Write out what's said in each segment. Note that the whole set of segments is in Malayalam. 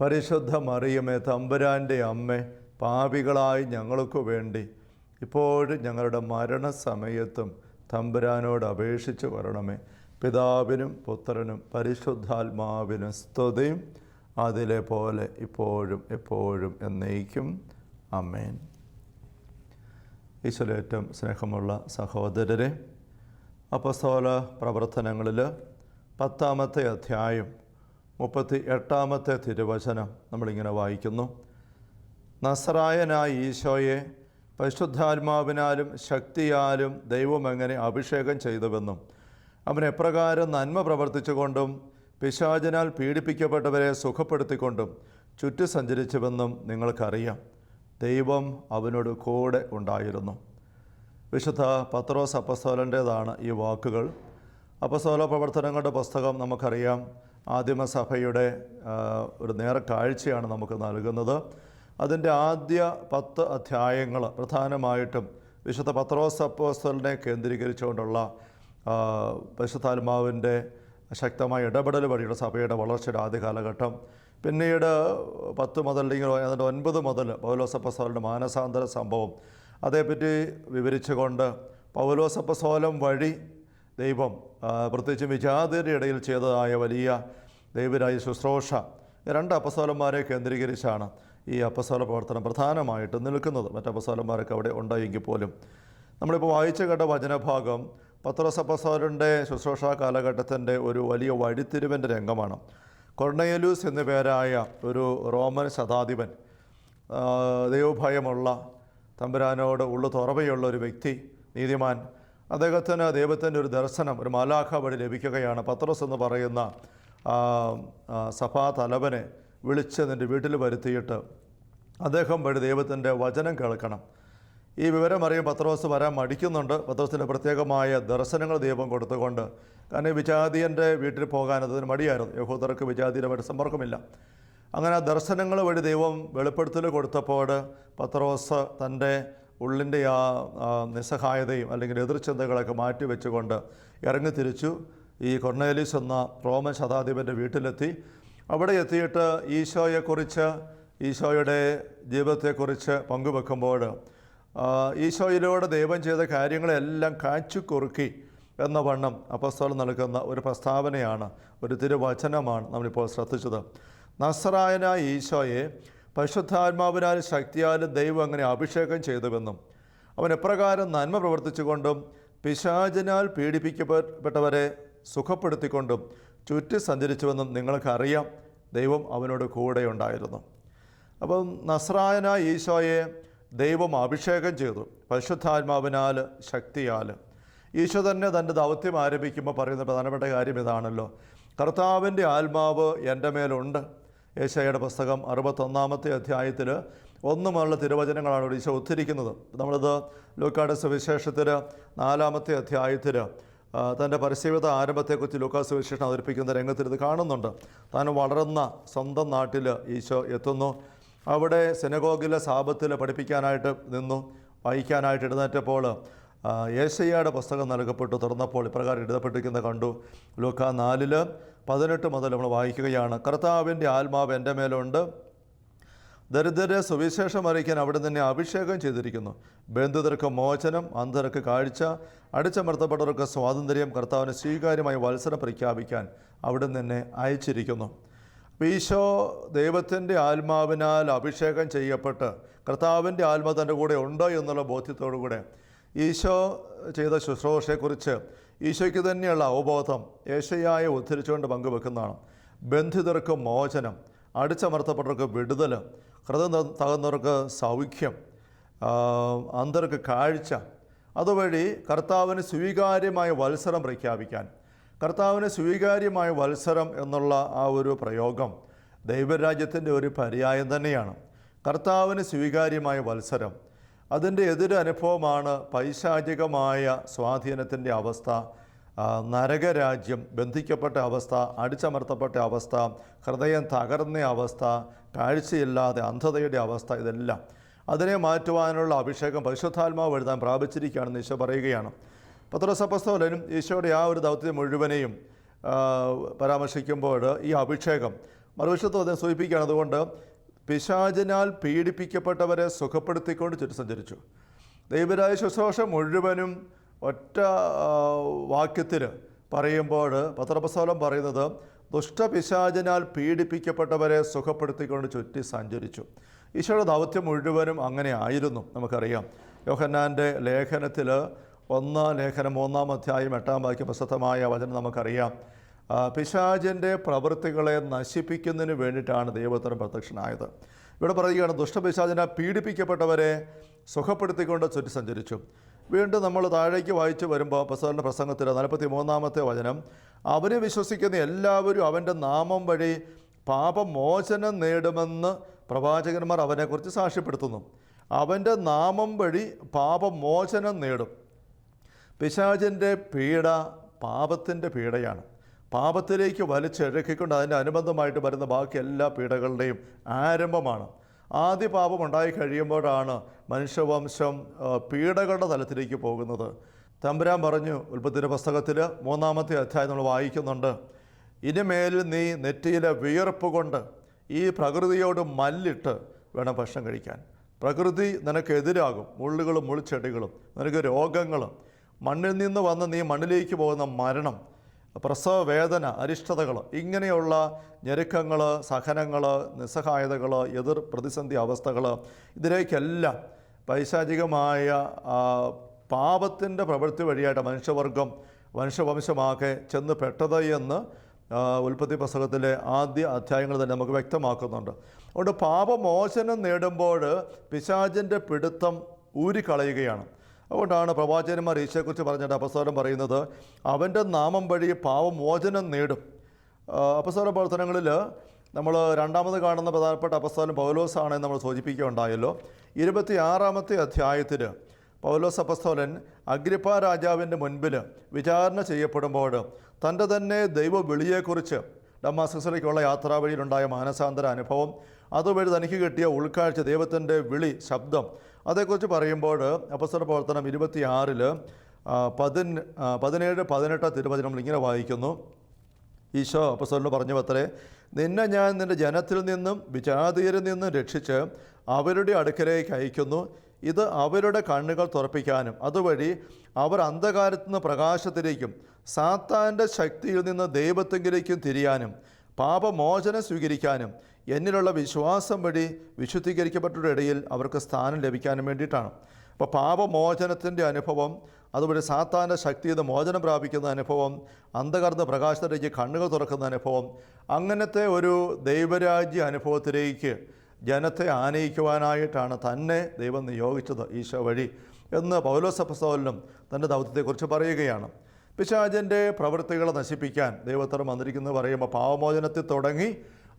പരിശുദ്ധ മറിയമേ തമ്പുരാന്റെ അമ്മ പാപികളായി ഞങ്ങൾക്ക് വേണ്ടി ഇപ്പോഴും ഞങ്ങളുടെ മരണസമയത്തും തമ്പുരാനോട് അപേക്ഷിച്ചു വരണമേ. പിതാവിനും പുത്രനും പരിശുദ്ധാത്മാവിനും സ്തുതിയും അതിലെ പോലെ ഇപ്പോഴും എപ്പോഴും എന്നേക്കും. അമ്മേൻ ഈശ്വരേറ്റവും സ്നേഹമുള്ള സഹോദരരെ അപ്പസ്തോല പ്രവർത്തനങ്ങളിൽ പത്താമത്തെ അധ്യായം മുപ്പത്തി എട്ടാമത്തെ തിരുവചനം നമ്മളിങ്ങനെ വായിക്കുന്നു. നസറായനായ ഈശോയെ പരിശുദ്ധാത്മാവിനാലും ശക്തിയാലും ദൈവം എങ്ങനെ അഭിഷേകം ചെയ്തുവെന്നും അവൻ എപ്രകാരം നന്മ പ്രവർത്തിച്ചുകൊണ്ടും പിശാചനാൽ പീഡിപ്പിക്കപ്പെട്ടവരെ സുഖപ്പെടുത്തിക്കൊണ്ടും ചുറ്റു സഞ്ചരിച്ചുവെന്നും നിങ്ങൾക്കറിയാം. ദൈവം അവനോട് കൂടെ ഉണ്ടായിരുന്നു. വിശുദ്ധ പത്രോസ് അപ്പസ്തോലന്റേതാണ് ഈ വാക്കുകൾ. അപ്പസ്തോല പ്രവർത്തനങ്ങളുടെ പുസ്തകം നമുക്കറിയാം. ആദിമസഭയുടെ ഒരു ഒരു കാഴ്ചയാണ് നമുക്ക് നൽകുന്നത്. അതിന്റെ ആദ്യ പത്ത് അധ്യായങ്ങൾ പ്രധാനമായിട്ടും വിശുദ്ധ പത്രോസ് അപ്പോസ്തലിനെ കേന്ദ്രീകരിച്ചുകൊണ്ടുള്ള പരിശുദ്ധാത്മാവിന്റെ ശക്തമായ ഇടപെടൽ വഴിയുള്ള സഭയുടെ വളർച്ചയുടെ ആദ്യ കാലഘട്ടം. പിന്നീട് പത്ത് മുതൽ അല്ലെങ്കിൽ അതിന്റെ ഒൻപത് മുതൽ പൗലോസപ്പസോലിന്റെ മാനസാന്തര സംഭവം. അതേപ്പറ്റി വിവരിച്ചുകൊണ്ട് പൗലോസപ്പസോലം വഴി ദൈവം പ്രത്യേകിച്ചും വിജാതിയുടെ ഇടയിൽ ചെയ്തതായ വലിയ ദൈവരായ ശുശ്രൂഷ. രണ്ട് അപ്പസോലന്മാരെ കേന്ദ്രീകരിച്ചാണ് ഈ അപ്പസോല പ്രവർത്തനം പ്രധാനമായിട്ട് നിൽക്കുന്നത്. മറ്റ് അപ്പസോലന്മാരൊക്കെ അവിടെ ഉണ്ടായെങ്കിൽ പോലും. നമ്മളിപ്പോൾ വായിച്ചു കേട്ട വചനഭാഗം പത്രോസ് ശുശ്രൂഷ കാലഘട്ടത്തിന്റെ ഒരു വലിയ വഴിത്തിരിവിന്റെ രംഗമാണ്. കൊർണയലൂസ് എന്നു പേരായ ഒരു റോമൻ ശതാധിപൻ ദൈവഭയമുള്ള തമ്പുരാനോട് ഉള്ളു തുറവയുള്ള ഒരു വ്യക്തി നീതിമാൻ അദ്ദേഹത്തിന് ദൈവത്തിന്റെ ഒരു ദർശനം ഒരു മാലാഖ വഴി ലഭിക്കുകയാണ്. പത്രോസ് എന്ന് പറയുന്ന സഭാ തലവനെ വിളിച്ച് നിന്റെ വീട്ടിൽ വരുത്തിയിട്ട് അദ്ദേഹം വഴി ദൈവത്തിന്റെ വചനം കേൾക്കണം. ഈ വിവരം അറിയും പത്രോസ് വരാൻ മടിക്കുന്നുണ്ട്. പത്രോസിന്റെ പ്രത്യേകമായ ദർശനങ്ങൾ ദൈവം കൊടുത്തുകൊണ്ട്. കാരണം വിജാതിയന്റെ വീട്ടിൽ പോകാൻ അതിന് മടിയായിരുന്നു. യഹൂദർക്ക് വിജാതിയുമായിട്ട് സമ്പർക്കമില്ല. അങ്ങനെ ദർശനങ്ങൾ വഴി ദൈവം വെളിപ്പെടുത്തൽ കൊടുത്തപ്പോൾ പത്രോസ് തന്റെ ഉള്ളിന്റെ ആ നിസ്സഹായതയും അല്ലെങ്കിൽ എതിർചിന്തകളൊക്കെ മാറ്റി വെച്ചുകൊണ്ട് ഇറങ്ങി തിരിച്ചു. ഈ കൊർണേലിസ് എന്ന റോമൻ ശതാധിപന്റെ വീട്ടിലെത്തി. അവിടെ എത്തിയിട്ട് ഈശോയെക്കുറിച്ച് ഈശോയുടെ ജീവിതത്തെക്കുറിച്ച് പങ്കുവെക്കുമ്പോൾ ഈശോയിലൂടെ ദൈവം ചെയ്ത കാര്യങ്ങളെല്ലാം കാച്ചുകുറുക്കി എന്ന വണ്ണം അപസ്തോലം നൽകുന്ന ഒരു പ്രസ്താവനയാണ് ഒരു തിരുവചനമാണ് നമ്മളിപ്പോൾ ശ്രദ്ധിച്ചത്. നസറായനായ ഈശോയെ പരിശുദ്ധാത്മാവിനാൽ ശക്തിയാലും ദൈവം അങ്ങനെ അഭിഷേകം ചെയ്തുവെന്നും അവൻ എപ്രകാരം നന്മ പ്രവർത്തിച്ചുകൊണ്ടും പിശാചിനാൽ പീഡിപ്പിക്കപ്പെട്ടവരെ സുഖപ്പെടുത്തിക്കൊണ്ടും ചുറ്റി സഞ്ചരിച്ചുവെന്നും നിങ്ങൾക്കറിയാം. ദൈവം അവനോട് കൂടെ ഉണ്ടായിരുന്നു അപ്പം നസ്രായനായ ഈശോയെ ദൈവം അഭിഷേകം ചെയ്തു. പരിശുദ്ധാത്മാവിനാൽ ശക്തിയാൽ. ഈശോ തന്നെ തന്റെ ദൗത്യം ആരംഭിക്കുമ്പോൾ പറയുന്ന പ്രധാനപ്പെട്ട കാര്യം ഇതാണല്ലോ. കർത്താവിന്റെ ആത്മാവ് എന്റെ മേലുണ്ട്. ഏശയുടെ പുസ്തകം അറുപത്തൊന്നാമത്തെ അധ്യായത്തിൽ ഒന്നുമുള്ള തിരുവചനങ്ങളാണ് ഇവിടെ ഉദ്ധരിക്കുന്നത്. നമ്മളിത് ലൂക്കാട് സുവിശേഷത്തിൽ നാലാമത്തെ അധ്യായത്തിൽ തന്റെ പരിശീവിത ആരംഭത്തെക്കുറിച്ച് ലൂക്കാസ് സുവിശേഷം അവതരിപ്പിക്കുന്ന രംഗത്തിൽ ഇത് കാണുന്നുണ്ട്. താൻ വളർന്ന സ്വന്തം നാട്ടിൽ ഈശോ എത്തുന്നു. അവിടെ സെനഗോഗിലെ സാപത്തിൽ പഠിപ്പിക്കാനായിട്ട് നിന്നു. വായിക്കാനായിട്ട് എഴുന്നേറ്റപ്പോൾ യേശയ്യയുടെ പുസ്തകം നൽകപ്പെട്ടു. തുറന്നപ്പോൾ ഇപ്രകാരം എഴുതപ്പെട്ടിരിക്കുന്നത് കണ്ടു. ലൂക്ക നാലിൽ പതിനെട്ട് മുതൽ നമ്മൾ വായിക്കുകയാണ്. കർത്താവിന്റെ ആത്മാവ് എന്റെ മേലുണ്ട്. ദരിദ്രരെ സുവിശേഷം അറിയിക്കാൻ അവിടെ തന്നെ അഭിഷേകം ചെയ്തിരിക്കുന്നു. ബന്ധുതർക്ക് മോചനം അന്ധർക്ക് കാഴ്ച അടിച്ചമർത്തപ്പെട്ടവർക്ക് സ്വാതന്ത്ര്യം കർത്താവിന് സ്വീകാര്യമായി വത്സരം പ്രഖ്യാപിക്കാൻ അവിടെ തന്നെ അയച്ചിരിക്കുന്നു. ഈശോ ദൈവത്തിന്റെ ആത്മാവിനാൽ അഭിഷേകം ചെയ്യപ്പെട്ട് കർത്താവിന്റെ ആത്മാ തന്റെ കൂടെ ഉണ്ട് എന്നുള്ള ബോധ്യത്തോടു കൂടെ ഈശോ ചെയ്ത ശുശ്രൂഷയെക്കുറിച്ച് ഈശോയ്ക്ക് തന്നെയുള്ള അവബോധം ഏശയായ ഉദ്ധരിച്ചുകൊണ്ട് പങ്കുവെക്കുന്നതാണ്. ബന്ധിതർക്ക് മോചനം അടിച്ചമർത്തപ്പെട്ടവർക്ക് വിടുതൽ ഹൃദയം തകർന്നവർക്ക് സൗഖ്യം അന്തർക്ക് കാഴ്ച അതുവഴി കർത്താവിന് സ്വീകാര്യമായ വത്സരം പ്രഖ്യാപിക്കാൻ. കർത്താവിന് സ്വീകാര്യമായ വത്സരം എന്നുള്ള ആ ഒരു പ്രയോഗം ദൈവരാജ്യത്തിന്റെ ഒരു പര്യായം തന്നെയാണ്. കർത്താവിന് സ്വീകാര്യമായ വത്സരം. അതിന്റെ എതിരനുഭവമാണ് പൈശാചികമായ സ്വാധീനത്തിന്റെ അവസ്ഥ. നരകരാജ്യം ബന്ധിക്കപ്പെട്ട അവസ്ഥ അടിച്ചമർത്തപ്പെട്ട അവസ്ഥ ഹൃദയം തകർന്ന അവസ്ഥ കാഴ്ചയില്ലാതെ അന്ധതയുടെ അവസ്ഥ ഇതെല്ലാം. അതിനെ മാറ്റുവാനുള്ള അഭിഷേകം പരിശുദ്ധാത്മാവ് എഴുതാൻ പ്രാപിച്ചിരിക്കുകയാണെന്ന് ഈശോ പറയുകയാണ്. പത്രസപസ്തോലനും ഈശോയുടെ ആ ഒരു ദൗത്യം മുഴുവനെയും പരാമർശിക്കുമ്പോൾ ഈ അഭിഷേകം മറുവശത്തും അദ്ദേഹം സൂചിപ്പിക്കുകയാണ്. അതുകൊണ്ട് പിശാചിനാൽ പീഡിപ്പിക്കപ്പെട്ടവരെ സുഖപ്പെടുത്തിക്കൊണ്ട് ചുറ്റി സഞ്ചരിച്ചു ദൈവരായ ശുശ്രൂഷ മുഴുവനും ഒറ്റ വാക്യത്തിൽ പറയുമ്പോൾ പത്രപ്രസവലം പറയുന്നത് ദുഷ്ടപിശാചിനാൽ പീഡിപ്പിക്കപ്പെട്ടവരെ സുഖപ്പെടുത്തിക്കൊണ്ട് ചുറ്റി സഞ്ചരിച്ചു ഈശോയുടെ ദൗത്യം മുഴുവനും അങ്ങനെ ആയിരുന്നു നമുക്കറിയാം. യോഹന്നാന്റെ ലേഖനത്തിൽ ഒന്നാം ലേഖനം മൂന്നാം അധ്യായം എട്ടാം വാക്യം പ്രസിദ്ധമായ വചനം നമുക്കറിയാം. പിശാചിന്റെ പ്രവൃത്തികളെ നശിപ്പിക്കുന്നതിന് വേണ്ടിയിട്ടാണ് ദൈവത്തിന് പ്രത്യക്ഷനായത്. ഇവിടെ പറയുകയാണ് ദുഷ്ടപിശാചിനെ പീഡിപ്പിക്കപ്പെട്ടവരെ സുഖപ്പെടുത്തിക്കൊണ്ട് ചുറ്റി സഞ്ചരിച്ചു. വീണ്ടും നമ്മൾ താഴേക്ക് വായിച്ചു വരുമ്പോൾ പ്രസവന്റെ പ്രസംഗത്തിൽ നാൽപ്പത്തി മൂന്നാമത്തെ വചനം അവനെ വിശ്വസിക്കുന്ന എല്ലാവരും അവന്റെ നാമം വഴി പാപമോചനം നേടുമെന്ന് പ്രവാചകന്മാർ അവനെക്കുറിച്ച് സാക്ഷ്യപ്പെടുത്തുന്നു. അവന്റെ നാമം വഴി പാപമോചനം നേടും. പിശാചിന്റെ പീഡ പാപത്തിന്റെ പീഡയാണ്. പാപത്തിലേക്ക് വലിച്ചിഴക്കിക്കൊണ്ട് അതിന്റെ അനുബന്ധമായിട്ട് വരുന്ന ബാക്കി എല്ലാ പീഡകളുടെയും ആരംഭമാണ്. ആദ്യ പാപം ഉണ്ടായി കഴിയുമ്പോഴാണ് മനുഷ്യവംശം പീഡകളുടെ തലത്തിലേക്ക് പോകുന്നത്. തമ്പുരാൻ പറഞ്ഞു ഉൽപ്പത്തിന്റെ പുസ്തകത്തിൽ മൂന്നാമത്തെ അധ്യായം നമ്മൾ വായിക്കുന്നുണ്ട്. ഇനിമേൽ നീ നെറ്റിയിലെ വിയർപ്പ് കൊണ്ട് ഈ പ്രകൃതിയോട് മല്ലിട്ട് വേണം ഭക്ഷണം കഴിക്കാൻ. പ്രകൃതി നിനക്കെതിരാകും മുള്ളുകളും മുൾച്ചെടികളും നിനക്ക് രോഗങ്ങളും. മണ്ണിൽ നിന്ന് വന്ന് നീ മണ്ണിലേക്ക് പോകുന്ന മരണം. പ്രസവ വേദന അരിഷ്ടതകൾ ഇങ്ങനെയുള്ള ഞെരുക്കങ്ങൾ സഹനങ്ങൾ നിസ്സഹായതകൾ എതിർ പ്രതിസന്ധി അവസ്ഥകൾ ഇതിലേക്കെല്ലാം പൈശാചികമായ പാപത്തിന്റെ പ്രവൃത്തി വഴിയായിട്ട് മനുഷ്യവർഗം മനുഷ്യവംശമാകെ ചെന്ന് പെട്ടത് എന്ന് ഉൽപ്പത്തി പുസ്തകത്തിലെ ആദ്യ അധ്യായങ്ങൾ തന്നെ നമുക്ക് വ്യക്തമാക്കുന്നുണ്ട്. അതുകൊണ്ട് പാപമോചനം നേടുമ്പോൾ പിശാചിന്റെ പിടുത്തം ഊരിക്കളയുകയാണ്. അതുകൊണ്ടാണ് പ്രവാചകന്മാർ ഈശോയെക്കുറിച്ച് പറഞ്ഞിട്ട് അപസ്വരം പറയുന്നത് അവന്റെ നാമം വഴി പാവമോചനം നേടും. അപസ്വര പ്രവർത്തനങ്ങളിൽ നമ്മൾ രണ്ടാമത് കാണുന്ന പ്രധാനപ്പെട്ട അപസ്വരം പൗലോസാണെന്ന് നമ്മൾ സൂചിപ്പിക്കുകയുണ്ടായല്ലോ. ഇരുപത്തി ആറാമത്തെ അധ്യായത്തിൽ പൗലോസ് അപസ്തോലൻ അഗ്രിപ്പ രാജാവിന്റെ മുൻപിൽ വിചാരണ ചെയ്യപ്പെടുമ്പോൾ തന്റെ തന്നെ ദൈവ വിളിയെക്കുറിച്ച് ഡമാസസിലേക്കുള്ള യാത്രാ വഴിയിലുണ്ടായ മാനസാന്തര അനുഭവം അതുവഴി തനിക്ക് കിട്ടിയ ഉൾക്കാഴ്ച ദൈവത്തിന്റെ വിളി ശബ്ദം അതേക്കുറിച്ച് പറയുമ്പോൾ അപസ്തല പ്രവർത്തനം ഇരുപത്തിയാറിൽ ആറിൽ ആ, പതിനേഴ് പതിനെട്ട് തിരുവചനങ്ങൾ ഇങ്ങനെ വായിക്കുന്നു. ഈശോ അപ്പസ്വലിന് പറഞ്ഞു അത്രേ നിന്നെ ഞാൻ നിന്റെ ജനത്തിൽ നിന്നും വിജാതീയരിൽ നിന്നും രക്ഷിച്ച് അവരുടെ അടുക്കലേക്ക് അയക്കുന്നു. ഇത് അവരുടെ കണ്ണുകൾ തുറപ്പിക്കാനും അതുവഴി അവർ അന്ധകാരത്തു നിന്ന് പ്രകാശത്തിലേക്കും സാത്താന്റെ ശക്തിയിൽ നിന്ന് ദൈവത്തെങ്കിലേക്കും തിരിയാനും പാപമോചനം സ്വീകരിക്കാനും എന്നിലുള്ള വിശ്വാസം വഴി വിശുദ്ധീകരിക്കപ്പെട്ടവരുടെ ഇടയിൽ അവർക്ക് സ്ഥാനം ലഭിക്കാനും വേണ്ടിയിട്ടാണ്. അപ്പോൾ പാപമോചനത്തിന്റെ അനുഭവം അതുപോലെ സാത്താന്റെ ശക്തിയിൽ മോചനം പ്രാപിക്കുന്ന അനുഭവം അന്ധകർന്ന പ്രകാശത്തിലേക്ക് കണ്ണുകൾ തുറക്കുന്ന അനുഭവം അങ്ങനത്തെ ഒരു ദൈവരാജ്യ അനുഭവത്തിലേക്ക് ജനത്തെ ആനയിക്കുവാനായിട്ടാണ് തന്നെ ദൈവം നിയോഗിച്ചത് ഈശോ വഴി എന്ന് പൗലോസഭസോലനും തന്റെ ദൗത്യത്തെക്കുറിച്ച് പറയുകയാണ്. പിശാചന്റെ പ്രവൃത്തികളെ നശിപ്പിക്കാൻ ദൈവത്തരം വന്നിരിക്കുന്നത് പറയുമ്പോൾ പാവമോചനത്തിൽ തുടങ്ങി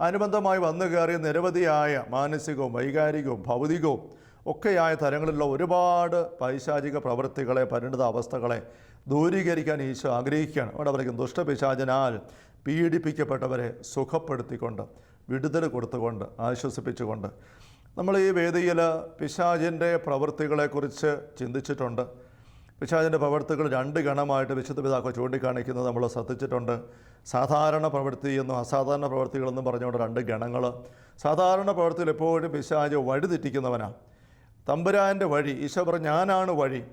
അനുബന്ധമായി വന്നു കയറിയ നിരവധിയായ മാനസികവും വൈകാരികവും ഭൗതികവും ഒക്കെയായ തരങ്ങളിലുള്ള ഒരുപാട് പൈശാചിക പ്രവൃത്തികളെ പരിണിത അവസ്ഥകളെ ദൂരീകരിക്കാൻ ഈശോ ആഗ്രഹിക്കുകയാണ്. അവിടെ പറയും ദുഷ്ടപിശാചനാൽ പീഡിപ്പിക്കപ്പെട്ടവരെ സുഖപ്പെടുത്തിക്കൊണ്ട് വിടുതൽ കൊടുത്തുകൊണ്ട് ആശ്വസിപ്പിച്ചുകൊണ്ട്. നമ്മൾ ഈ വേദിയിൽ പിശാചിന്റെ പ്രവൃത്തികളെക്കുറിച്ച് ചിന്തിച്ചിട്ടുണ്ട്. പിശാചിന്റെ പ്രവൃത്തികൾ രണ്ട് ഗണമായിട്ട് വിശുദ്ധ പിതാക്കൾ ചൂണ്ടിക്കാണിക്കുന്നത് നമ്മൾ ശ്രദ്ധിച്ചിട്ടുണ്ട്. സാധാരണ പ്രവൃത്തി എന്നും അസാധാരണ പ്രവൃത്തികളെന്നും പറഞ്ഞുകൊണ്ട് രണ്ട് ഗണങ്ങൾ. സാധാരണ പ്രവൃത്തിയിൽ എപ്പോഴും പിശാജ് വഴിതെറ്റിക്കുന്നവനാണ് തമ്പുരാന്റെ വഴി ഈശോ പറഞ്ഞ ഞാനാണ് വഴി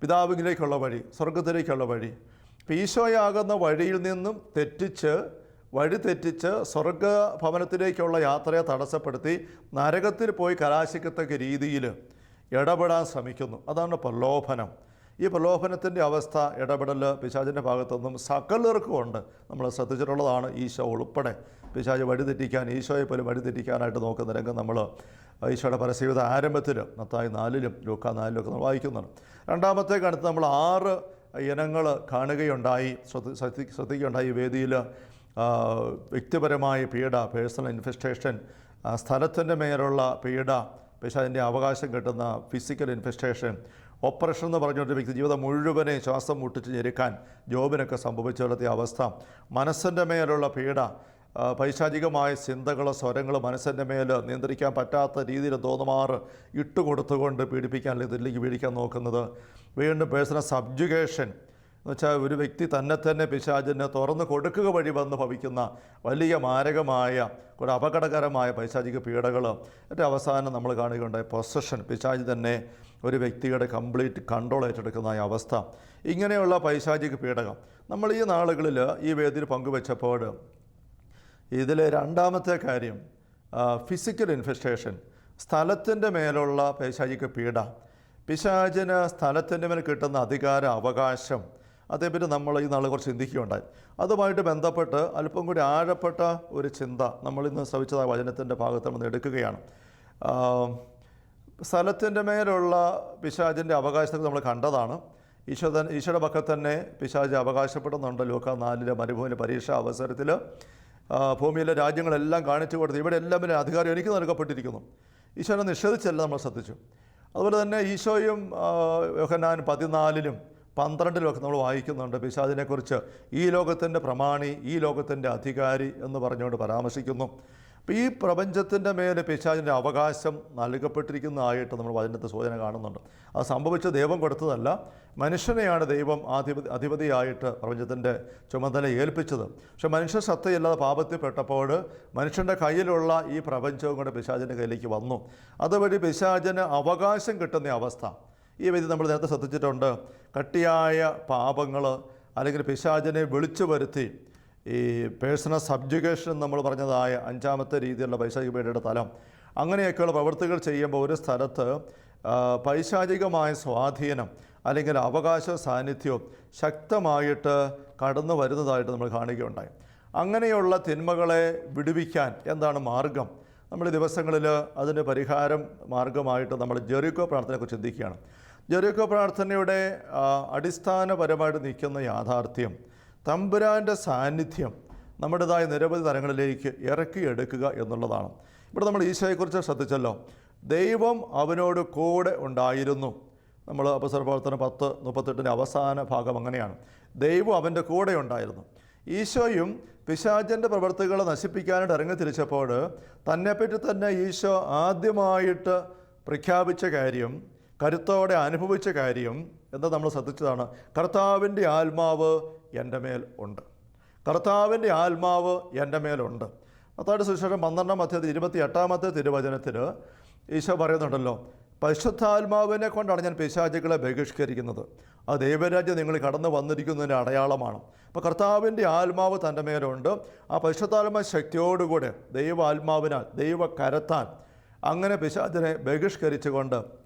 പിതാവിലേക്കുള്ള വഴി സ്വർഗത്തിലേക്കുള്ള വഴി. അപ്പോൾ ഈശോയാകുന്ന വഴിയിൽ നിന്നും തെറ്റിച്ച് വഴി തെറ്റിച്ച് സ്വർഗ ഭവനത്തിലേക്കുള്ള യാത്രയെ തടസ്സപ്പെടുത്തി നരകത്തിൽ പോയി കലാശിക്കത്തക്ക രീതിയിൽ ഇടപെടാൻ ശ്രമിക്കുന്നു. അതാണ് പ്രലോഭനം. ഈ പ്രലോഭനത്തിന്റെ അവസ്ഥ ഇടപെടൽ പിശാചിന്റെ ഭാഗത്തുനിന്നും സകലർക്കും ഉണ്ട്. നമ്മൾ ശ്രദ്ധിച്ചിട്ടുള്ളതാണ് ഈശോ ഉൾപ്പെടെ. പിശാച് വഴിതെറ്റിക്കാൻ ഈശോയെ പോലും വഴിതെറ്റിക്കാനായിട്ട് നോക്കുന്ന രംഗം നമ്മൾ ഈശോയുടെ പരസ്യവിധ ആരംഭത്തിൽ നത്തായി നാലിലും ലൂക്ക നാലിലും ഒക്കെ നമ്മൾ വായിക്കുന്നുണ്ട്. രണ്ടാമത്തെ കാലത്ത് നമ്മൾ ആറ് ഇനങ്ങൾ കാണുകയുണ്ടായി ശ്രദ്ധ ശ്രദ്ധി ശ്രദ്ധിക്കുകയുണ്ടായി. വേദിയിൽ വ്യക്തിപരമായ പീഡ പേഴ്സണൽ ഇൻഫെസ്റ്റേഷൻ സ്ഥലത്തിന്റെ മേലുള്ള പീഡ പക്ഷേ അതിന്റെ അവകാശം കിട്ടുന്ന ഫിസിക്കൽ ഇൻഫെസ്റ്റേഷൻ ഓപ്പറേഷൻ എന്ന് പറഞ്ഞൊരു വ്യക്തി ജീവിതം മുഴുവനെ ശ്വാസം മുട്ടിച്ച് ഞെരുക്കാൻ ജോബിനൊക്കെ സംഭവിച്ചു അവസ്ഥ. മനസ്സിന്റെ മേലുള്ള പീഡ പൈശാചികമായ ചിന്തകളോ സ്വരങ്ങളോ മനസ്സിന്റെ മേൽ നിയന്ത്രിക്കാൻ പറ്റാത്ത രീതിയിൽ തോന്നുമാറ് ഇട്ടുകൊടുത്തുകൊണ്ട് പീഡിപ്പിക്കാൻ ഇതിലേക്ക് പീഡിക്കാൻ നോക്കുന്നത്. വീണ്ടും പേഴ്സണൽ സബ്ജുഗേഷൻ എന്ന് വെച്ചാൽ ഒരു വ്യക്തി തന്നെ തന്നെ പിശാചിന് തുറന്ന് കൊടുക്കുക വഴി വന്ന് ഭവിക്കുന്ന വലിയ മാരകമായ ഒരു അപകടകരമായ പൈശാചിക പീഡകൾ ഏറ്റവും അവസാനം നമ്മൾ കാണുകയുണ്ടായി പൊസഷൻ പിശാചി തന്നെ ഒരു വ്യക്തിയുടെ കംപ്ലീറ്റ് കൺട്രോൾ ഏറ്റെടുക്കുന്ന അവസ്ഥ. ഇങ്ങനെയുള്ള പൈശാചിക പീഡകം. നമ്മൾ ഈ നാളുകളിൽ ഈ വേദിയിൽ പങ്കുവെച്ചപ്പോൾ ഇതിലെ രണ്ടാമത്തെ കാര്യം ഫിസിക്കൽ ഇൻഫെസ്റ്റേഷൻ സ്ഥലത്തിന്റെ മേലുള്ള പൈശാചിക പീഡ. പിശാചിന് സ്ഥലത്തിന്റെ മേൽ കിട്ടുന്ന അധികാര അവകാശം അതേപറ്റി നമ്മൾ ഈ നാളെ കുറച്ച് ചിന്തിക്കുകയുണ്ടായി. അതുമായിട്ട് ബന്ധപ്പെട്ട് അല്പം കൂടി ആഴപ്പെട്ട ഒരു ചിന്ത ഇന്ന് ശ്രവിച്ചതായ വചനത്തിന്റെ ഭാഗത്ത് നമ്മൾ എടുക്കുകയാണ്. ആ, സ്ഥലത്തിന്റെ മേലുള്ള പിശാചിന്റെ അവകാശത്തെ നമ്മൾ കണ്ടതാണ്. ഈശോ ഈശോയുടെ പക്കൽ തന്നെ പിശാജ് അവകാശപ്പെടുന്നുണ്ട്. ലോക നാലിലെ മരുഭൂമിയിലെ പരീക്ഷ അവസരത്തിൽ. ഭൂമിയിലെ രാജ്യങ്ങളെല്ലാം കാണിച്ചു കൊടുത്ത് ഇവിടെ എല്ലാം പിന്നെ അധികാരം എനിക്ക് നൽകപ്പെട്ടിരിക്കുന്നു. ഈശോനെ നിഷേധിച്ചല്ല നമ്മൾ ശ്രദ്ധിച്ചു. അതുപോലെ തന്നെ ഈശോയും യോഹനാൻ പതിനാലിലും പന്ത്രണ്ടിലും ഒക്കെ നമ്മൾ വായിക്കുന്നുണ്ട്. പിശാദിനെക്കുറിച്ച് ഈ ലോകത്തിന്റെ പ്രമാണി ഈ ലോകത്തിന്റെ അധികാരി എന്ന് പറഞ്ഞുകൊണ്ട് പരാമർശിക്കുന്നു. അപ്പോൾ ഈ പ്രപഞ്ചത്തിന്റെ മേലെ പിശാചിന്റെ അവകാശം നൽകപ്പെട്ടിരിക്കുന്നതായിട്ട് നമ്മൾ വചനത്തെ സൂചന കാണുന്നുണ്ട്. അത് സംഭവിച്ച ദൈവം കൊടുത്തതല്ല മനുഷ്യനെയാണ് ദൈവം ആധിപതി അധിപതിയായിട്ട് പ്രപഞ്ചത്തിന്റെ ചുമതല ഏൽപ്പിച്ചത്. പക്ഷെ മനുഷ്യ സത്തയില്ലാതെ പാപത്തിൽപ്പെട്ടപ്പോൾ മനുഷ്യന്റെ കയ്യിലുള്ള ഈ പ്രപഞ്ചവും കൂടെ പിശാചിന്റെ കയ്യിലേക്ക് വന്നു. അതുവഴി പിശാചിന് അവകാശം കിട്ടുന്ന അവസ്ഥ ഈ വേദി നമ്മൾ നേരത്തെ ശ്രദ്ധിച്ചിട്ടുണ്ട്. കട്ടിയായ പാപങ്ങൾ അല്ലെങ്കിൽ പിശാചനെ വിളിച്ചു വരുത്തി ഈ പേഴ്സണൽ സബ്ജുഗേഷൻ നമ്മൾ പറഞ്ഞതായ അഞ്ചാമത്തെ രീതിയിലുള്ള പൈശാചിക പീഡയുടെ തലം. അങ്ങനെയൊക്കെയുള്ള പ്രവൃത്തികൾ ചെയ്യുമ്പോൾ ഒരു സ്ഥലത്ത് പൈശാചികമായ സ്വാധീനം അല്ലെങ്കിൽ അവകാശ സാന്നിധ്യവും ശക്തമായിട്ട് കടന്നു വരുന്നതായിട്ട് നമ്മൾ കാണുകയുണ്ടായി. അങ്ങനെയുള്ള തിന്മകളെ വിടുവിക്കാൻ എന്താണ് മാർഗം? നമ്മൾ ദിവസങ്ങളിൽ അതിന് പരിഹാരം മാർഗമായിട്ട് നമ്മൾ ജെറിക്കോ പ്രാർത്ഥനയെക്കുറിച്ച് ചിന്തിക്കുകയാണ്. ജെറിക്കോ പ്രാർത്ഥനയുടെ അടിസ്ഥാനപരമായിട്ട് നിൽക്കുന്ന യാഥാർത്ഥ്യം തമ്പുരാന്റെ സാന്നിധ്യം നമ്മുടേതായ നിരവധി തരങ്ങളിലേക്ക് ഇറക്കിയെടുക്കുക എന്നുള്ളതാണ്. ഇവിടെ നമ്മൾ ഈശോയെക്കുറിച്ച് ശ്രദ്ധിച്ചല്ലോ. ദൈവം അവനോട് കൂടെ ഉണ്ടായിരുന്നു. നമ്മൾ അപസര പ്രവർത്തനം പത്ത് മുപ്പത്തെട്ടിന്റെ അവസാന ഭാഗം അങ്ങനെയാണ്. ദൈവം അവന്റെ കൂടെ ഉണ്ടായിരുന്നു. ഈശോയും പിശാചന്റെ പ്രവർത്തികളെ നശിപ്പിക്കാനായിട്ട് ഇറങ്ങി തിരിച്ചപ്പോൾ തന്നെപ്പറ്റി തന്നെ ഈശോ ആദ്യമായിട്ട് പ്രഖ്യാപിച്ച കാര്യം കരുത്തോടെ അനുഭവിച്ച കാര്യം എന്താ നമ്മൾ ശ്രദ്ധിച്ചതാണ്. കർത്താവിന്റെ ആത്മാവ് എന്റെ മേൽ ഉണ്ട്. കർത്താവിന്റെ ആത്മാവ് എന്റെ മേലുണ്ട് അത്താട് സുവിശേഷം പന്ത്രണ്ടാം അധ്യായത്തിൽ ഇരുപത്തി എട്ടാമത്തെ തിരുവചനത്തിൽ ഈശോ പറയുന്നുണ്ടല്ലോ പരിശുദ്ധാത്മാവിനെ കൊണ്ടാണ് ഞാൻ പിശാചുകളെ ബഹിഷ്കരിക്കുന്നത്. ആ ദൈവരാജ്യം നിങ്ങൾ കടന്നു വന്നിരിക്കുന്നതിന്റെ അടയാളമാണ്. അപ്പോൾ കർത്താവിന്റെ ആത്മാവ് തന്റെ മേലുണ്ട് ആ പരിശുദ്ധാത്മ ശക്തിയോടുകൂടെ ദൈവ ആത്മാവിനാൽ ദൈവ കരത്താൻ അങ്ങനെ പിശാചിനെ ബഹിഷ്കരിച്ചുകൊണ്ട്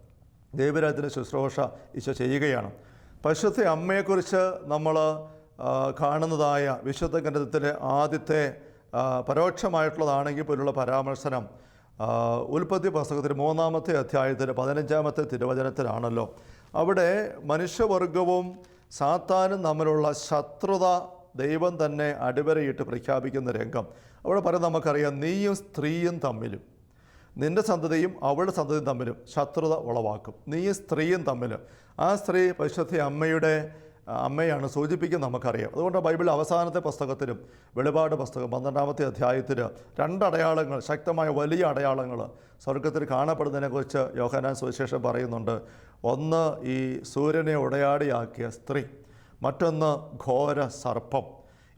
ദൈവരാജ്യത്തിന്റെ ശുശ്രൂഷ ഈശോ ചെയ്യുകയാണ്. പരിശുദ്ധ അമ്മയെക്കുറിച്ച് നമ്മൾ കാണുന്നതായ വിശുദ്ധ ഗ്രന്ഥത്തിലെ ആദ്യത്തെ പരോക്ഷമായിട്ടുള്ളതാണെങ്കിൽ പോലുള്ള പരാമർശനം ഉൽപ്പത്തി പുസ്തകത്തിൽ മൂന്നാമത്തെ അധ്യായത്തിൽ പതിനഞ്ചാമത്തെ തിരുവചനത്തിലാണല്ലോ. അവിടെ മനുഷ്യവർഗവും സാത്താനും തമ്മിലുള്ള ശത്രുത ദൈവം തന്നെ അടിവരയിട്ട് പ്രഖ്യാപിക്കുന്ന രംഗം. അവിടെ പറയുന്നത് നമുക്കറിയാം നീയും സ്ത്രീയും തമ്മിലും. നിന്റെ സന്തതിയും അവളുടെ സന്തതിയും തമ്മിലും ശത്രുത ഉളവാക്കും. നീ സ്ത്രീയും തമ്മിൽ. ആ സ്ത്രീ പരിശുദ്ധ അമ്മയുടെ അമ്മയാണ് സൂചിപ്പിക്കുന്നത് നമുക്കറിയാം. അതുകൊണ്ട് ബൈബിൾ അവസാനത്തെ പുസ്തകത്തിലും വെളിപാട് പുസ്തകം പന്ത്രണ്ടാമത്തെ അധ്യായത്തിൽ രണ്ടടയാളങ്ങൾ ശക്തമായ വലിയ അടയാളങ്ങൾ സ്വർഗത്തിൽ കാണപ്പെടുന്നതിനെക്കുറിച്ച് യോഹനാൻ സുവിശേഷം പറയുന്നുണ്ട്. ഒന്ന് ഈ സൂര്യനെ ഉടയാടിയാക്കിയ സ്ത്രീ മറ്റൊന്ന് ഘോര സർപ്പം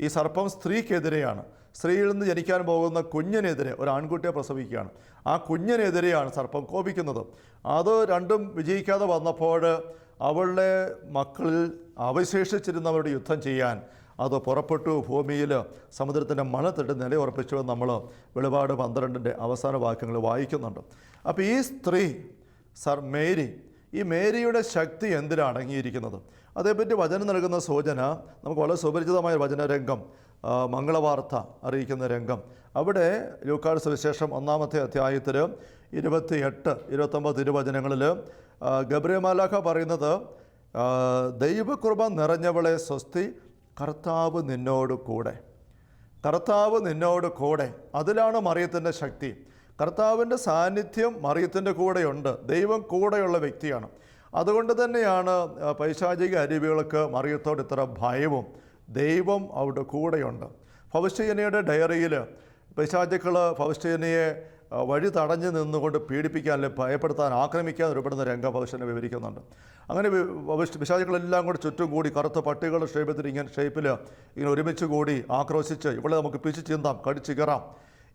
ഈ സർപ്പം സ്ത്രീക്കെതിരെയാണ്. സ്ത്രീയിൽ നിന്ന് ജനിക്കാൻ പോകുന്ന കുഞ്ഞിനെതിരെ ഒരു ആൺകുട്ടിയെ പ്രസവിക്കുകയാണ്. ആ കുഞ്ഞിനെതിരെയാണ് സർപ്പം കോപിക്കുന്നത്. അത് രണ്ടും വിജയിക്കാതെ വന്നപ്പോൾ അവളുടെ മക്കളിൽ അവശേഷിച്ചിരുന്നവരുടെ യുദ്ധം ചെയ്യാൻ അത് പുറപ്പെട്ടു. ഭൂമിയിൽ സമുദ്രത്തിന്റെ മണത്തിട്ട് നിലയുറപ്പിച്ചു നമ്മൾ വെളിപാട് പന്ത്രണ്ടിന്റെ അവസാന വാക്യങ്ങൾ വായിക്കുന്നുണ്ട്. അപ്പോൾ ഈ സ്ത്രീ സർ മേരി ഈ മേരിയുടെ ശക്തി എന്തിനാണ് അടങ്ങിയിരിക്കുന്നത്? അതേപ്പറ്റി വചനം നൽകുന്ന സൂചന നമുക്ക് വളരെ സുപരിചിതമായ വചനരംഗം. മംഗളവാർത്ത അറിയിക്കുന്ന രംഗം. അവിടെ ലൂക്കാട് സുവിശേഷം ഒന്നാമത്തെ അധ്യായത്തിൽ ഇരുപത്തി എട്ട് ഇരുപത്തൊമ്പത് തിരുവചനങ്ങളിൽ ഗബ്രിയമാലാഖ പറയുന്നത് ദൈവകൃപ നിറഞ്ഞവളെ സ്വസ്തി കർത്താവ് നിന്നോട് കൂടെ. കർത്താവ് നിന്നോട് കൂടെ. അതിലാണ് മറിയത്തിന്റെ ശക്തി. കർത്താവിന്റെ സാന്നിധ്യം മറിയത്തിന്റെ കൂടെയുണ്ട്. ദൈവം കൂടെയുള്ള വ്യക്തിയാണ്. അതുകൊണ്ട് തന്നെയാണ് പൈശാചിക അരുവികൾക്ക് മറിയത്തോട് ഇത്ര ഭയവും. ദൈവം അവിടെ കൂടെയുണ്ട്. ഫൗസ്റ്റീനയുടെ ഡയറിയിൽ പിശാചുക്കൾ ഫൗസ്റ്റീനയെ വഴി തടഞ്ഞു നിന്നുകൊണ്ട് പീഡിപ്പിക്കാൻ അല്ലെങ്കിൽ ഭയപ്പെടുത്താൻ ആക്രമിക്കാൻ ഒരുപ്പെടുന്ന രംഗം ഭവിഷ്യനെ വിവരിക്കുന്നുണ്ട്. അങ്ങനെ പിശാചുക്കളെല്ലാം കൂടി ചുറ്റും കൂടി കറുത്ത പട്ടികളുടെ ഷേപ്പത്തിൽ ഇങ്ങനെ ഷേപ്പിൽ ഇങ്ങനെ ഒരുമിച്ച് കൂടി ആക്രോശിച്ച് ഇവിടെ നമുക്ക് പിച്ചു ചീന്താം കടിച്ചു കയറാം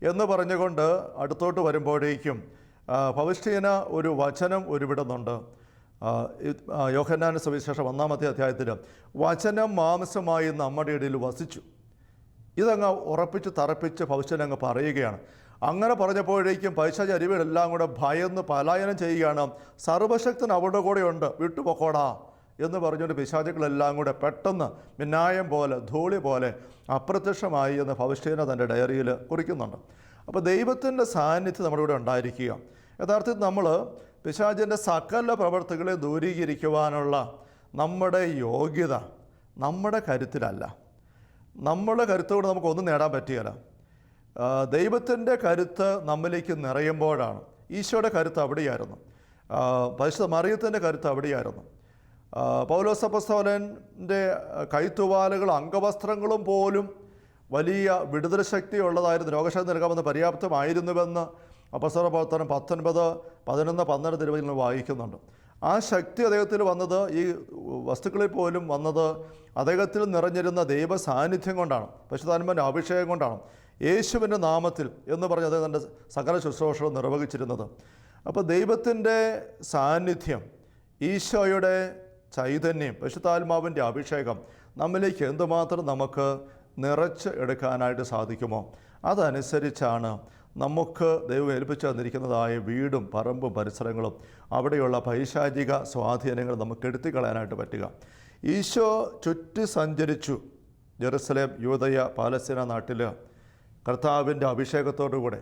എന്ന് പറഞ്ഞുകൊണ്ട് അടുത്തോട്ട് വരുമ്പോഴേക്കും ഫൗസ്റ്റീന ഒരു വചനം ഉരുവിടുന്നുണ്ട് യോഹന്നാന സവിശേഷം ഒന്നാമത്തെ അധ്യായത്തിൽ വചനം മാംസമായി നമ്മുടെ ഇടയിൽ വസിച്ചു. ഇതങ്ങ് ഉറപ്പിച്ച് തറപ്പിച്ച് ഭവിഷ്യനങ്ങ് പറയുകയാണ്. അങ്ങനെ പറഞ്ഞപ്പോഴേക്കും പൈശാച അരുവികളെല്ലാം കൂടെ ഭയന്ന് പലായനം ചെയ്യുകയാണ്. സർവശക്തൻ അവിടെ കൂടെയുണ്ട്. വിട്ടുപൊക്കോടാ എന്ന് പറഞ്ഞുകൊണ്ട് പിശാചുക്കളെല്ലാം കൂടെ പെട്ടെന്ന് മിന്നായം പോലെ ധൂളി പോലെ അപ്രത്യക്ഷമായി എന്ന് ഭവിഷ്യേന തന്റെ ഡയറിയിൽ കുറിക്കുന്നുണ്ട്. അപ്പോൾ ദൈവത്തിന്റെ സാന്നിധ്യം നമ്മുടെ ഇവിടെ ഉണ്ടായിരിക്കുക. യഥാർത്ഥത്തിൽ നമ്മൾ പിശാചിന്റെ സകല പ്രവർത്തികളെ ദൂരീകരിക്കുവാനുള്ള നമ്മുടെ യോഗ്യത നമ്മുടെ കരുത്തിലല്ല. നമ്മുടെ കരുത്തോട് നമുക്കൊന്നും നേടാൻ പറ്റുകയില്ല. ദൈവത്തിന്റെ കരുത്ത് നമ്മിലേക്ക് നിറയുമ്പോഴാണ്. ഈശോയുടെ കരുത്ത് അവിടെയായിരുന്നു. പരിശുദ്ധ മറിയത്തിന്റെ കരുത്ത് അവിടെയായിരുന്നു. പൗലോസപ്പസ്തോലന്റെ കൈത്തുവാലുകൾ അംഗവസ്ത്രങ്ങളും പോലും വലിയ വിടുതൽ ശക്തി ഉള്ളതായിരുന്നു രോഗശാന്തി നൽകാമെന്ന് പര്യാപ്തമായിരുന്നുവെന്ന് അപസ്വര പ്രവർത്തനം പത്തൊൻപത് പതിനൊന്ന് പന്ത്രണ്ട് തിരുവചനങ്ങൾ വായിക്കുന്നുണ്ട്. ആ ശക്തി അദ്ദേഹത്തിൽ വന്നത് ഈ വസ്തുക്കളിൽ പോലും വന്നത് അദ്ദേഹത്തിൽ നിറഞ്ഞിരുന്ന ദൈവ സാന്നിധ്യം കൊണ്ടാണ് പശുതാന്മന്റെ അഭിഷേകം കൊണ്ടാണ് യേശുവിന്റെ നാമത്തിൽ എന്ന് പറഞ്ഞ് അദ്ദേഹം തന്റെ സകല ശുശ്രൂഷകൾ നിർവഹിച്ചിരുന്നത്. അപ്പോൾ ദൈവത്തിന്റെ സാന്നിധ്യം ഈശോയുടെ ചൈതന്യം പശുത്താത്മാവിന്റെ അഭിഷേകം നമ്മിലേക്ക് എന്തുമാത്രം നമുക്ക് നിറച്ച് എടുക്കാനായിട്ട് സാധിക്കുമോ? അതനുസരിച്ചാണ് നമുക്ക് ദൈവം ഏൽപ്പിച്ചു തന്നിരിക്കുന്നതായ വീടും പറമ്പും പരിസരങ്ങളും അവിടെയുള്ള പൈശാചിക സ്വാധീനങ്ങൾ നമുക്ക് എടുത്തു കളയാനായിട്ട് പറ്റുക. ഈശോ ചുറ്റി സഞ്ചരിച്ചു ജെറുസലേം യൂതയ പാലസ്തീന നാട്ടിൽ കർത്താവിന്റെ അഭിഷേകത്തോടുകൂടെ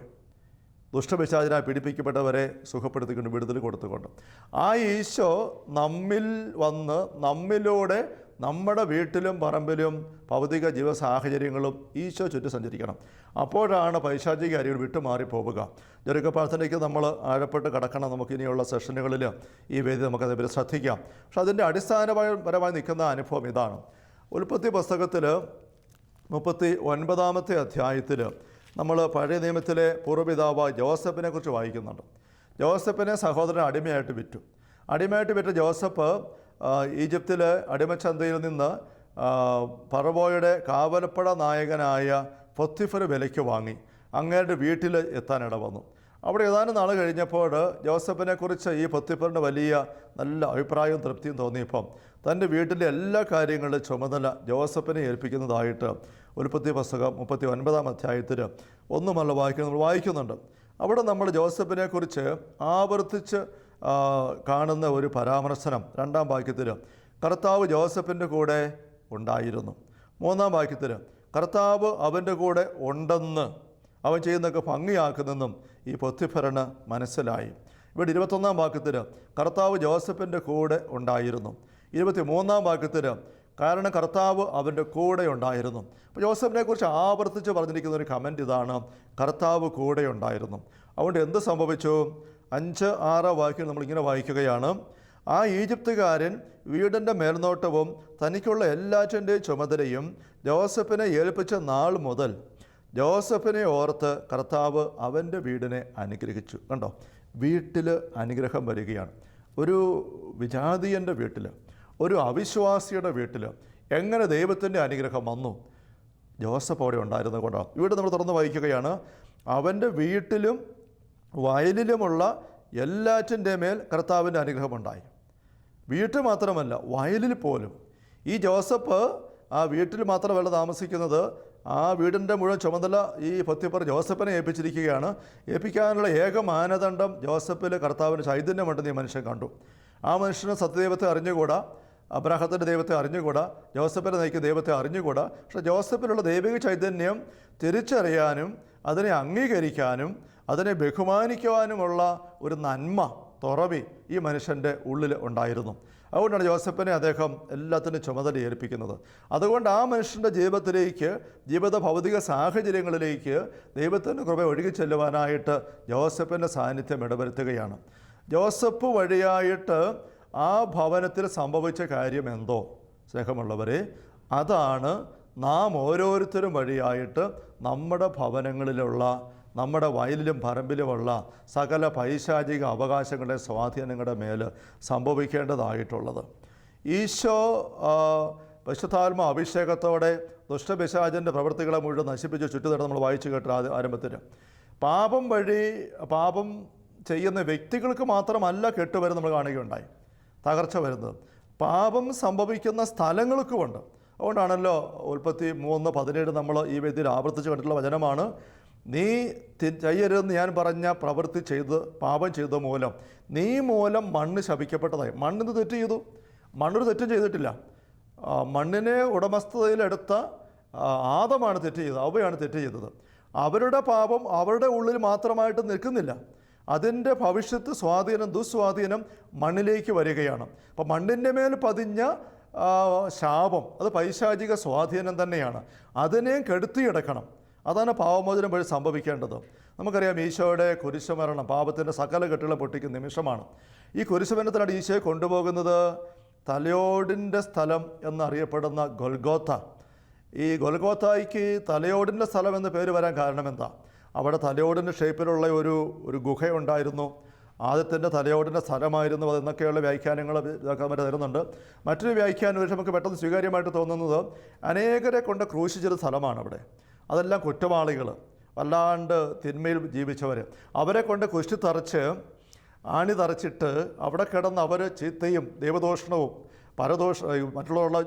ദുഷ്ടപിശാചിനായി പീഡിപ്പിക്കപ്പെട്ടവരെ സുഖപ്പെടുത്തിക്കൊണ്ട് വിടുതൽ കൊടുത്തുകൊണ്ട്. ആ ഈശോ നമ്മിൽ വന്ന് നമ്മിലൂടെ നമ്മുടെ വീട്ടിലും പറമ്പിലും ഭൗതിക ജീവ സാഹചര്യങ്ങളും ഈശോ ചുറ്റി സഞ്ചരിക്കണം. അപ്പോഴാണ് പൈശാചിക അരികൾ വിട്ടുമാറി പോവുക. ജെറുക്ക പ്രാർത്ഥനയ്ക്ക് നമ്മൾ ആഴപ്പെട്ട് കടക്കണം നമുക്ക് ഇനിയുള്ള സെഷനുകളിൽ ഈ വേദി നമുക്ക് അതേപോലെ ശ്രദ്ധിക്കാം. പക്ഷെ അതിന്റെ അടിസ്ഥാനപരമായി നിൽക്കുന്ന അനുഭവം ഇതാണ്. ഉൽപ്പത്തി പുസ്തകത്തിൽ മുപ്പത്തി ഒൻപതാമത്തെ അധ്യായത്തിൽ നമ്മൾ പഴയ നിയമത്തിലെ പൂർവപിതാവ് ജോസഫിനെ കുറിച്ച് വായിക്കുന്നുണ്ട്. ജോസഫിനെ സഹോദരൻ അടിമയായിട്ട് വിറ്റു. അടിമയായിട്ട് വിറ്റ ജോസഫ് ഈജിപ്തിലെ അടിമച്ചന്തയിൽ നിന്ന് പറവോയുടെ കാവലപ്പട നായകനായ പൊത്തിഫർ വിലയ്ക്ക് വാങ്ങി. അങ്ങയുടെ വീട്ടിൽ എത്താനിട വന്നു അവിടെ ഏതാനും നാൾ കഴിഞ്ഞപ്പോൾ ജോസഫിനെക്കുറിച്ച് ഈ പൊത്തിഫറിന് വലിയ നല്ല അഭിപ്രായവും തൃപ്തിയും തോന്നിയപ്പം തന്റെ വീട്ടിലെ എല്ലാ കാര്യങ്ങളുടെ ചുമതല ജോസഫിനെ ഏൽപ്പിക്കുന്നതായിട്ട് ഉൽപ്പത്തി പുസ്തകം മുപ്പത്തി ഒൻപതാം അധ്യായത്തിൽ ഒന്നുമല്ല വായിക്കുന്നത് നമ്മൾ വായിക്കുന്നുണ്ട്. അവിടെ നമ്മൾ ജോസഫിനെ കുറിച്ച് ആവർത്തിച്ച് കാണുന്ന ഒരു പരാമർശനം രണ്ടാം വാക്യത്തിൽ കർത്താവ് ജോസഫിന്റെ കൂടെ ഉണ്ടായിരുന്നു. മൂന്നാം വാക്യത്തിൽ കർത്താവ് അവന്റെ കൂടെ ഉണ്ടെന്ന് അവൻ ചെയ്യുന്നതൊക്കെ ഭംഗിയാക്കുന്നെന്നും ഈ പൊത്തിഫരന് മനസ്സിലായി. ഇവിടെ ഇരുപത്തൊന്നാം വാക്യത്തിൽ കർത്താവ് ജോസഫിന്റെ കൂടെ ഉണ്ടായിരുന്നു. ഇരുപത്തി മൂന്നാം വാക്യത്തിൽ കാരണം കർത്താവ് അവന്റെ കൂടെ ഉണ്ടായിരുന്നു. അപ്പോൾ ജോസഫിനെ കുറിച്ച് ആവർത്തിച്ച് പറഞ്ഞിരിക്കുന്ന ഒരു കമന്റ് ഇതാണ് കർത്താവ് കൂടെ ഉണ്ടായിരുന്നു. അതുകൊണ്ട് എന്ത് സംഭവിച്ചു? അഞ്ച് ആറ് വാക്യം നമ്മളിങ്ങനെ വായിക്കുകയാണ്. ആ ഈജിപ്തുകാരൻ വീടിന്റെ മേൽനോട്ടവും തനിക്കുള്ള എല്ലാറ്റിന്റെയും ചുമതലയും ജോസഫിനെ ഏൽപ്പിച്ച നാൾ മുതൽ ജോസഫിനെ ഓർത്ത് കർത്താവ് അവന്റെ വീടിനെ അനുഗ്രഹിച്ചു. കണ്ടോ? വീട്ടിൽ അനുഗ്രഹം വരികയാണ്. ഒരു വിജാതീയന്റെ വീട്ടിൽ ഒരു അവിശ്വാസിയുടെ വീട്ടിൽ എങ്ങനെ ദൈവത്തിന്റെ അനുഗ്രഹം വന്നു? ജോസഫ് അവിടെ ഉണ്ടായിരുന്നത് കൊണ്ടാണ് ഇവിടെ നമ്മൾ തുറന്ന് വായിക്കുകയാണ്. അവന്റെ വീട്ടിലും വയലിലുമുള്ള എല്ലാറ്റിന്റെ മേൽ കർത്താവിന്റെ അനുഗ്രഹമുണ്ടായി വീട്ടിൽ മാത്രമല്ല വയലിൽ പോലും. ഈ ജോസഫ് ആ വീട്ടിൽ മാത്രമല്ല താമസിക്കുന്നത്. ആ വീടിന്റെ മുഴുവൻ ചുമതല ഈ പൊത്തിപ്പർ ജോസഫിനെ ഏൽപ്പിച്ചിരിക്കുകയാണ്. ഏൽപ്പിക്കാനുള്ള ഏക മാനദണ്ഡം ജോസഫിൽ കർത്താവിന് ചൈതന്യമുണ്ടെന്ന് ഈ മനുഷ്യൻ കണ്ടു. ആ മനുഷ്യന് സത്യദൈവത്തെ അറിഞ്ഞുകൂടാ? അബ്രാഹത്തിന്റെ ദൈവത്തെ അറിഞ്ഞുകൂടാ? ജോസഫിനെ നയിക്കുന്ന ദൈവത്തെ അറിഞ്ഞുകൂടാ? പക്ഷേ ജോസഫിലുള്ള ദൈവിക ചൈതന്യം തിരിച്ചറിയാനും അതിനെ അംഗീകരിക്കാനും അതിനെ ബഹുമാനിക്കുവാനുമുള്ള ഒരു നന്മ തുറവി ഈ മനുഷ്യന്റെ ഉള്ളിൽ ഉണ്ടായിരുന്നു. അതുകൊണ്ടാണ് ജോസഫിനെ അദ്ദേഹം എല്ലാത്തിനും ചുമതല ഏൽപ്പിക്കുന്നത്. അതുകൊണ്ട് ആ മനുഷ്യന്റെ ജീവിതത്തിലേക്ക് ജീവിത ഭൗതിക സാഹചര്യങ്ങളിലേക്ക് ദൈവത്തിന്റെ കൃപ ഒഴുകി ചെല്ലുവാനായിട്ട് ജോസഫിന്റെ സാന്നിധ്യം ഇടവരുത്തുകയാണ്. ജോസഫ് വഴിയായിട്ട് ആ ഭവനത്തിൽ സംഭവിച്ച കാര്യം എന്തോ? സ്നേഹമുള്ളവരെ അതാണ് നാം ഓരോരുത്തരും വഴിയായിട്ട് നമ്മുടെ ഭവനങ്ങളിലുള്ള നമ്മുടെ വയലിലും പറമ്പിലുമുള്ള സകല പൈശാചിക അവകാശങ്ങളുടെ സ്വാധീനങ്ങളുടെ മേൽ സംഭവിക്കേണ്ടതായിട്ടുള്ളത്. ഈശോ പശുത്താത്മ അഭിഷേകത്തോടെ ദുഷ്ടപിശാചന്റെ പ്രവൃത്തികളെ മുഴുവൻ നശിപ്പിച്ച് ചുറ്റുതടം നമ്മൾ വായിച്ചു കേട്ട ആരംഭത്തിൽ പാപം വഴി പാപം ചെയ്യുന്ന വ്യക്തികൾക്ക് മാത്രമല്ല കെട്ടുവരെ നമ്മൾ കാണുകയുണ്ടായി. തകർച്ച വരുന്നത്. പാപം സംഭവിക്കുന്ന സ്ഥലങ്ങൾക്കുമുണ്ട്. അതുകൊണ്ടാണല്ലോ ഉൽപ്പത്തി മൂന്ന് പതിനേഴ് നമ്മൾ ഈ വേദിയിൽ ആവർത്തിച്ച് കണ്ടിട്ടുള്ള വചനമാണ്. നീ ചെയ്യരുതെന്ന് ഞാൻ പറഞ്ഞ പ്രവൃത്തി ചെയ്ത് പാപം ചെയ്ത മൂലം. നീ മൂലം മണ്ണ് ശപിക്കപ്പെട്ടതായി. മണ്ണിന് തെറ്റ് ചെയ്തു? മണ്ണൊരു തെറ്റും ചെയ്തിട്ടില്ല. മണ്ണിനെ ഉടമസ്ഥതയിലെടുത്ത ആദമാണ് തെറ്റ് ചെയ്തത് അവയാണ് തെറ്റ് ചെയ്തത്. അവരുടെ പാപം അവരുടെ ഉള്ളിൽ മാത്രമായിട്ട് നിൽക്കുന്നില്ല. അതിന്റെ ഭവിഷ്യത്ത് സ്വാധീനം ദുസ്വാധീനം മണ്ണിലേക്ക് വരികയാണ്. അപ്പോൾ മണ്ണിന്റെ മേൽ പതിഞ്ഞ ശാപം അത് പൈശാചിക സ്വാധീനം തന്നെയാണ്. അതിനെയും കെടുത്തിയെടുക്കണം. അതാണ് പാവമോചനം വഴി സംഭവിക്കേണ്ടത്. നമുക്കറിയാം ഈശോയുടെ കുരിശുമരണം പാപത്തിന്റെ സകല കെട്ടുകളെ പൊട്ടിക്കുന്ന നിമിഷമാണ്. ഈ കുരിശുമരണത്തിനാണ് ഈശോയെ കൊണ്ടുപോകുന്നത് തലയോടിന്റെ സ്ഥലം എന്നറിയപ്പെടുന്ന ഗൊൽഗോത്ത. ഈ ഗൊൽഗോത്തായിക്ക് തലയോടിന്റെ സ്ഥലം എന്ന പേര് വരാൻ കാരണം എന്താ അവിടെ തലയോടിന്റെ ഷേപ്പിലുള്ള ഒരു ഒരു ഗുഹയുണ്ടായിരുന്നു. ആദ്യത്തിന്റെ തലയോടിന്റെ സ്ഥലമായിരുന്നു അതെന്നൊക്കെയുള്ള വ്യാഖ്യാനങ്ങൾ ഇതൊക്കെ വരെ തരുന്നുണ്ട്. മറ്റൊരു വ്യാഖ്യാനം പക്ഷേ നമുക്ക് പെട്ടെന്ന് സ്വീകാര്യമായിട്ട് തോന്നുന്നത് അനേകരെ കൊണ്ട് ക്രൂശിച്ചൊരു സ്ഥലമാണ് അവിടെ അതെല്ലാം കുറ്റവാളികൾ വല്ലാണ്ട് തിന്മയിൽ ജീവിച്ചവർ അവരെ കൊണ്ട് കുഷ്ടി തറച്ച് ആണി തറച്ചിട്ട് അവിടെ കിടന്ന് അവർ ചീത്തയും ദൈവദോഷണവും പരദോഷ മറ്റുള്ളവരുടെ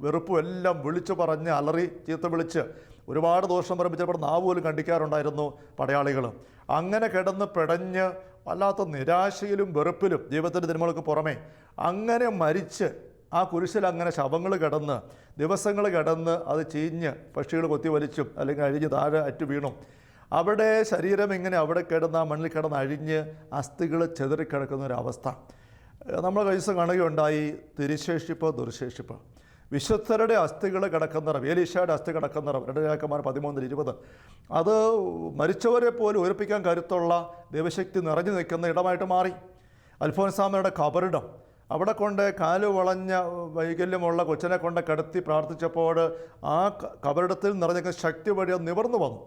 വെറുപ്പും എല്ലാം വിളിച്ചു പറഞ്ഞ് അലറി ചീത്ത വിളിച്ച് ഒരുപാട് ദോഷം പറമ്പിച്ചപ്പോൾ നാവ് പോലും കണ്ടിക്കാറുണ്ടായിരുന്നു പടയാളികൾ അങ്ങനെ കിടന്ന് പിടഞ്ഞ് വല്ലാത്ത നിരാശയിലും വെറുപ്പിലും ജീവിതത്തിന്റെ തിന്മകൾക്ക് പുറമെ അങ്ങനെ മരിച്ച് ആ കുരിശിൽ അങ്ങനെ ശവങ്ങൾ കിടന്ന് ദിവസങ്ങൾ കിടന്ന് അത് ചീഞ്ഞ് പക്ഷികൾ കൊത്തി വലിച്ചും അല്ലെങ്കിൽ അഴിഞ്ഞ് താഴെ അറ്റു വീണും. അവിടെ ശരീരം ഇങ്ങനെ അവിടെ കിടന്ന് ആ മണ്ണിൽ കിടന്ന് അഴിഞ്ഞ് അസ്ഥികൾ ചെതറിക്കിടക്കുന്ന ഒരു അവസ്ഥ ഏഹ് നമ്മൾ കൈസ് കാണുകയുണ്ടായി തിരുശേഷിപ്പ് ദുർശേഷിപ്പ്. വിശുദ്ധരുടെ അസ്ഥികൾ കിടക്കുന്നിടം ഏലീഷയുടെ അസ്ഥി കിടക്കുന്നിടം രണ്ട് രാജാക്കന്മാർ പതിമൂന്നിൽ ഇരുപത്. അത് മരിച്ചവരെ പോലും ഉയർപ്പിക്കാൻ കരുത്തുള്ള ദൈവശക്തി നിറഞ്ഞു നിൽക്കുന്ന ഇടമായിട്ട് മാറി. അൽഫോൻസാമയുടെ കബറിടം അവിടെ കൊണ്ട് കാൽ വളഞ്ഞ വൈകല്യമുള്ള കൊച്ചിനെ കൊണ്ട് കിടത്തി പ്രാർത്ഥിച്ചപ്പോൾ ആ കബറിടത്തിൽ നിറഞ്ഞ ശക്തി വഴി നിവർന്നു വന്നു.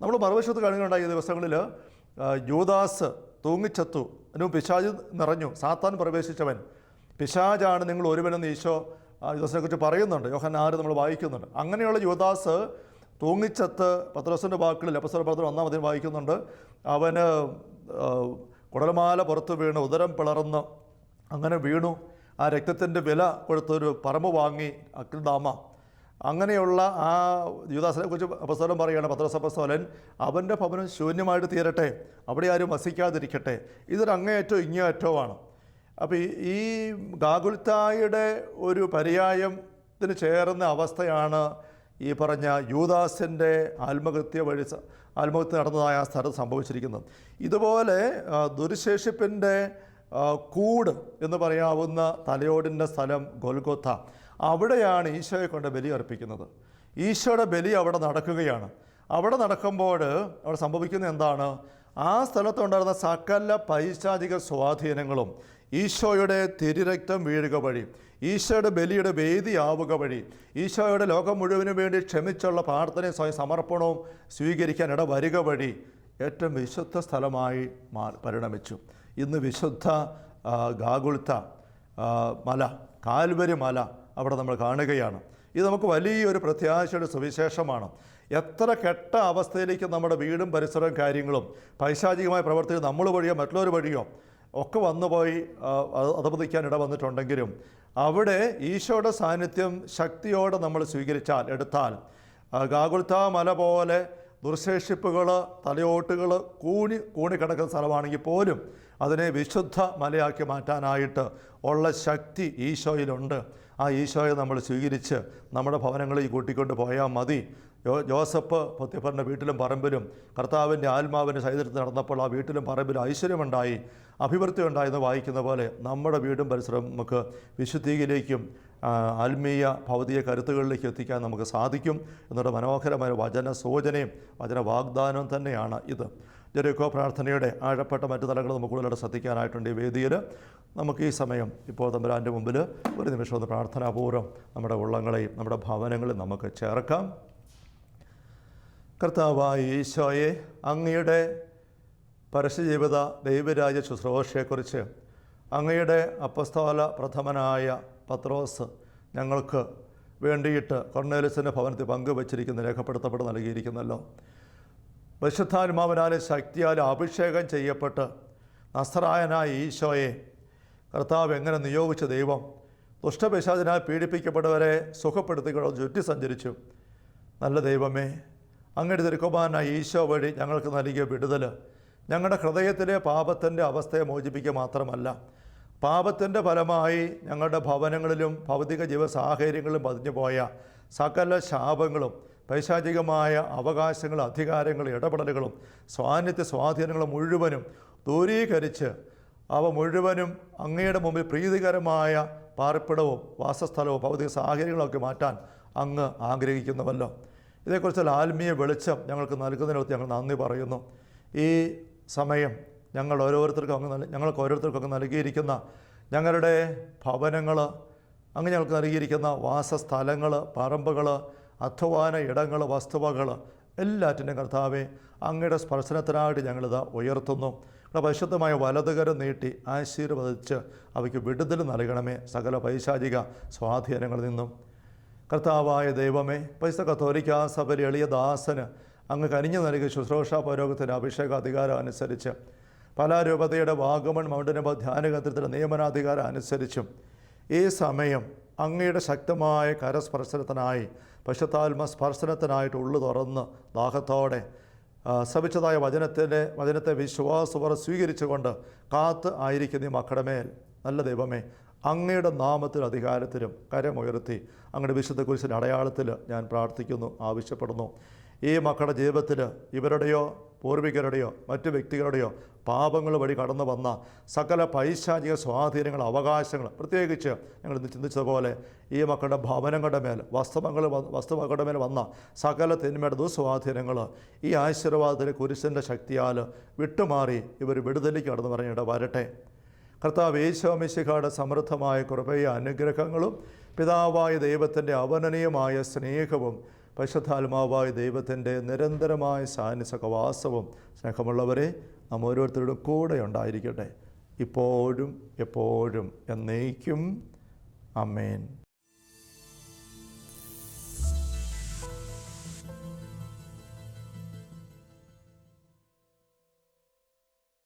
നമ്മൾ മറുവശത്ത് കാണുകയുണ്ടായ ഈ ദിവസങ്ങളിൽ യൂദാസ് തൂങ്ങിച്ചത്തു. അതിന് പിശാജ് നിറഞ്ഞു. സാത്താൻ പ്രവേശിച്ചവൻ. പിശാജാണ് നിങ്ങൾ ഒരുവനെന്ന് ഈശോ കുറിച്ച് പറയുന്നുണ്ട്. യോഹൻ ആറ് നമ്മൾ വായിക്കുന്നുണ്ട്. അങ്ങനെയുള്ള യുവദാസ് തൂങ്ങിച്ചത്ത് പത്രോസിന്റെ വാക്കുകളിൽ അപ്പസ്വര പത്രം ഒന്നാം വായിക്കുന്നുണ്ട്. അവന് കുടലമാല പുറത്ത് വീണ് ഉദരം പിളർന്ന് അങ്ങനെ വീണു. ആ രക്തത്തിന്റെ വില കൊടുത്തൊരു പറമ്പ് വാങ്ങി അക്കിൽദാമ അങ്ങനെയുള്ള ആ യുവദാസിനെ കുറിച്ച് അപസ്തോലൻ പറയുകയാണ് പത്രോസ് അവന്റെ ഭവനം ശൂന്യമായിട്ട് തീരട്ടെ അവിടെ ആരും വസിക്കാതിരിക്കട്ടെ. ഇതൊരു അങ്ങേയറ്റോ ഇങ്ങേയറ്റവുമാണ്. അപ്പോൾ ഈ- ഗാഗുൽത്തായുടെ ഒരു പര്യായത്തിന് ചേർന്ന അവസ്ഥയാണ് ഈ പറഞ്ഞ യൂദാസിന്റെ ആത്മഹത്യ വഴി ആത്മഹത്യ നടന്നതായ ആ സ്ഥലത്ത് സംഭവിച്ചിരിക്കുന്നത്. ഇതുപോലെ ദുരുശേഷിപ്പിന്റെ കൂട് എന്ന് പറയാവുന്ന തലയോടിന്റെ സ്ഥലം ഗൊൽഗോത്ത. അവിടെയാണ് ഈശോയെ കൊണ്ട് ബലി അർപ്പിക്കുന്നത്. ഈശോയുടെ ബലി അവിടെ നടക്കുകയാണ്. അവിടെ നടക്കുമ്പോൾ അവിടെ സംഭവിക്കുന്നത് എന്താണ്? ആ സ്ഥലത്തുണ്ടായിരുന്ന സകല പൈശാചിക സ്വാധീനങ്ങളും ഈശോയുടെ തിരിരക്തം വീഴുക വഴി ഈശോയുടെ ബലിയുടെ വേദിയാവുക വഴി ഈശോയുടെ ലോകം മുഴുവനും വേണ്ടി ക്ഷമിച്ചുള്ള പ്രാർത്ഥനയും സ്വയം സമർപ്പണവും സ്വീകരിക്കാൻ ഇട വരിക വഴി ഏറ്റവും വിശുദ്ധ സ്ഥലമായി മാ പരിണമിച്ചു. ഇന്ന് വിശുദ്ധ ഗാഗുൾത്ത മല കാൽവരി മല അവിടെ നമ്മൾ കാണുകയാണ്. ഇത് നമുക്ക് വലിയൊരു പ്രത്യാശയുടെ സുവിശേഷമാണ്. എത്ര കെട്ട അവസ്ഥയിലേക്ക് നമ്മുടെ വീടും പരിസരവും കാര്യങ്ങളും പൈശാചികമായ പ്രവർത്തികൾ നമ്മൾ വഴിയോ മറ്റുള്ളവർ വഴിയോ ഒക്കെ വന്നുപോയി അധപതിക്കാൻ ഇട വന്നിട്ടുണ്ടെങ്കിലും അവിടെ ഈശോയുടെ സാന്നിധ്യം ശക്തിയോടെ നമ്മൾ സ്വീകരിച്ചാൽ എടുത്താൽ ആ, ഗാഗുൽത്ത മല പോലെ ദുർശേഷിപ്പുകൾ തലയോട്ടുകൾ കൂണി കൂണിക്കിടക്കുന്ന സ്ഥലമാണെങ്കിൽ പോലും അതിനെ വിശുദ്ധ മലയാക്കി മാറ്റാനായിട്ട് ഉള്ള ശക്തി ഈശോയിലുണ്ട്. ആ ഈശോയെ നമ്മൾ സ്വീകരിച്ച് നമ്മുടെ ഭവനങ്ങളിൽ കൂട്ടിക്കൊണ്ട് പോയാൽ മതി. ജോസഫ് പൊത്തിഫറിന്റെ വീട്ടിലും പറമ്പിലും കർത്താവിന്റെ ആത്മാവിന്റെ സൈതര്യത്തിൽ നടന്നപ്പോൾ ആ വീട്ടിലും പറമ്പിലും ഐശ്വര്യമുണ്ടായി അഭിവൃദ്ധി ഉണ്ടായെന്ന് വായിക്കുന്ന പോലെ നമ്മുടെ വീടും പരിസരവും നമുക്ക് വിശുദ്ധിയിലേക്കും ആത്മീയ ഭൗതിക കരുത്തുകളിലേക്ക് എത്തിക്കാൻ നമുക്ക് സാധിക്കും എന്നുള്ള മനോഹരമായ വചന സൂചനയും വചന വാഗ്ദാനവും തന്നെയാണ് ഇത്. ജെറിക്കോ പ്രാർത്ഥനയുടെ ആഴപ്പെട്ട മറ്റു തലങ്ങൾ നമുക്ക് കൂടുതലായിട്ട് ശ്രദ്ധിക്കാനായിട്ടുണ്ട് ഈ വേദിയിൽ. നമുക്ക് ഈ സമയം ഇപ്പോൾ തമ്പുരാന്റെ മുമ്പിൽ ഒരു നിമിഷം ഒന്ന് പ്രാർത്ഥനാപൂർവം നമ്മുടെ ഉള്ളങ്ങളെയും നമ്മുടെ ഭവനങ്ങളെയും നമുക്ക് ചേർക്കാം. കർത്താവായ ഈശോയെ അങ്ങയുടെ പരസ്യജീവിത ദൈവരാജ ശുശ്രൂഷയെക്കുറിച്ച് അങ്ങയുടെ അപ്പസ്തോല പ്രഥമനായ പത്രോസ് ഞങ്ങൾക്ക് വേണ്ടിയിട്ട് കൊർണേലിസിന്റെ ഭവനത്തിൽ പങ്കുവച്ചിരിക്കുന്ന രേഖപ്പെടുത്തപ്പെട്ട് നൽകിയിരിക്കുന്നല്ലോ. പരിശുദ്ധാത്മാവിനാലും ശക്തിയാലും അഭിഷേകം ചെയ്യപ്പെട്ട് നസ്രായനായ ഈശോയെ കർത്താവ് എങ്ങനെ നിയോഗിച്ച ദൈവം? ദുഷ്ടപിശാചിനാൽ പീഡിപ്പിക്കപ്പെട്ടവരെ സുഖപ്പെടുത്തിക്കൊണ്ട് ചുറ്റി സഞ്ചരിച്ചു. നല്ല ദൈവമേ അങ്ങയുടെ തിരുക്കുമാരനായ ഈശോ വഴി ഞങ്ങൾക്ക് നൽകിയ വിടുതൽ ഞങ്ങളുടെ ഹൃദയത്തിലെ പാപത്തിന്റെ അവസ്ഥയെ മോചിപ്പിക്കുക മാത്രമല്ല പാപത്തിന്റെ ഫലമായി ഞങ്ങളുടെ ഭവനങ്ങളിലും ഭൗതിക ജീവ സാഹചര്യങ്ങളിലും പതിഞ്ഞു പോയ സകല ശാപങ്ങളും പൈശാചികമായ അവകാശങ്ങൾ അധികാരങ്ങൾ ഇടപെടലുകളും സ്വാന്നിധ്യ സ്വാധീനങ്ങളും മുഴുവനും ദൂരീകരിച്ച് അവ മുഴുവനും അങ്ങയുടെ മുമ്പിൽ പ്രീതികരമായ പാർപ്പിടവും വാസസ്ഥലവും ഭൗതിക സാഹചര്യങ്ങളൊക്കെ മാറ്റാൻ അങ്ങ് ആഗ്രഹിക്കുന്നുവല്ലോ. ഇതേക്കുറിച്ചുള്ള ആത്മീയ വെളിച്ചം ഞങ്ങൾക്ക് നൽകുന്നതിനൊത്ത് ഞങ്ങൾ നന്ദി പറയുന്നു. ഈ സമയം ഞങ്ങൾ ഓരോരുത്തർക്കും അങ്ങ് ഞങ്ങൾക്ക് ഓരോരുത്തർക്കും അങ്ങ് നൽകിയിരിക്കുന്ന ഞങ്ങളുടെ ഭവനങ്ങൾ അങ്ങ് ഞങ്ങൾക്ക് നൽകിയിരിക്കുന്ന വാസസ്ഥലങ്ങൾ പറമ്പുകൾ അധ്വാന ഇടങ്ങൾ വസ്തുവകൾ എല്ലാറ്റിന്റെയും കർത്താവെ അങ്ങയുടെ സ്പർശനത്തിനായിട്ട് ഞങ്ങളിത് ഉയർത്തുന്നു. പരിശുദ്ധമായ വലതുകരം നീട്ടി ആശീർവദിച്ച് അവയ്ക്ക് വിടുതൽ നൽകണമേ. സകല പൈശാചിക സ്വാധീനങ്ങളിൽ നിന്നും. കർത്താവായ ദൈവമേ പൈസ കത്തോലിക്ക സഭയിൽ എളിയ ദാസന് അങ്ങ് കനിഞ്ഞു നൽകിയ ശുശ്രൂഷാ പൗരോഗത്തിന്റെ അഭിഷേക അധികാരം അനുസരിച്ച് പല രൂപതയുടെ വാഗമൺ മൗണ്ടനബ ധ്യാന കേന്ദ്രത്തിന്റെ നിയമനാധികാരം അനുസരിച്ചും ഈ സമയം അങ്ങയുടെ ശക്തമായ കരസ്പർശനത്തിനായി പശുത്താത്മ സ്പർശനത്തിനായിട്ട് ഉള്ളു തുറന്ന് ദാഹത്തോടെ സഭിച്ചതായ വചനത്തിന്റെ വചനത്തെ വിശ്വാസപൂർവം സ്വീകരിച്ചുകൊണ്ട് കാത്ത് ആയിരിക്കുന്ന ഈ മക്കടമേൽ നല്ല ദൈവമേ അങ്ങയുടെ നാമത്തിൽ അധികാരത്തിലും കരമുയർത്തി അങ്ങയുടെ വിശുദ്ധ കുരിശിന്റെ അടയാളത്തിൽ ഞാൻ പ്രാർത്ഥിക്കുന്നു ആവശ്യപ്പെടുന്നു. ഈ മക്കളുടെ ജീവിതത്തിൽ ഇവരുടെയോ പൂർവികരുടെയോ മറ്റു വ്യക്തികളുടെയോ പാപങ്ങൾ വഴി കടന്നു വന്ന സകല പൈശാചിക സ്വാധീനങ്ങൾ അവകാശങ്ങൾ പ്രത്യേകിച്ച് ഞങ്ങൾ ഇന്ന് ചിന്തിച്ചതുപോലെ ഈ മക്കളുടെ ഭവനങ്ങളുടെ മേൽ വസ്തുവങ്ങൾ വസ്തുവകളുടെ മേൽ വന്ന സകല തിന്മയുടെ ദുസ്വാധീനങ്ങൾ ഈ ആശീർവാദത്തിലെ കുരിശിന്റെ ശക്തിയാൽ വിട്ടുമാറി ഇവർ വിടുതലിക്ക് കടന്നു പറഞ്ഞിട്ട് വരട്ടെ. കർത്താവ് യേശോമിശിഖയുടെ സമൃദ്ധമായ കൃപയും അനുഗ്രഹങ്ങളും പിതാവായ ദൈവത്തിന്റെ അവനനീയമായ സ്നേഹവും പരിശുദ്ധാത്മാവായ ദൈവത്തിന്റെ നിരന്തരമായ സാന്നിധ്യവാസവും സ്നേഹമുള്ളവരെ നാം ഓരോരുത്തരുടെ കൂടെ ഉണ്ടായിരിക്കട്ടെ. ഇപ്പോഴും എപ്പോഴും എന്നേക്കും. അമ്മേൻ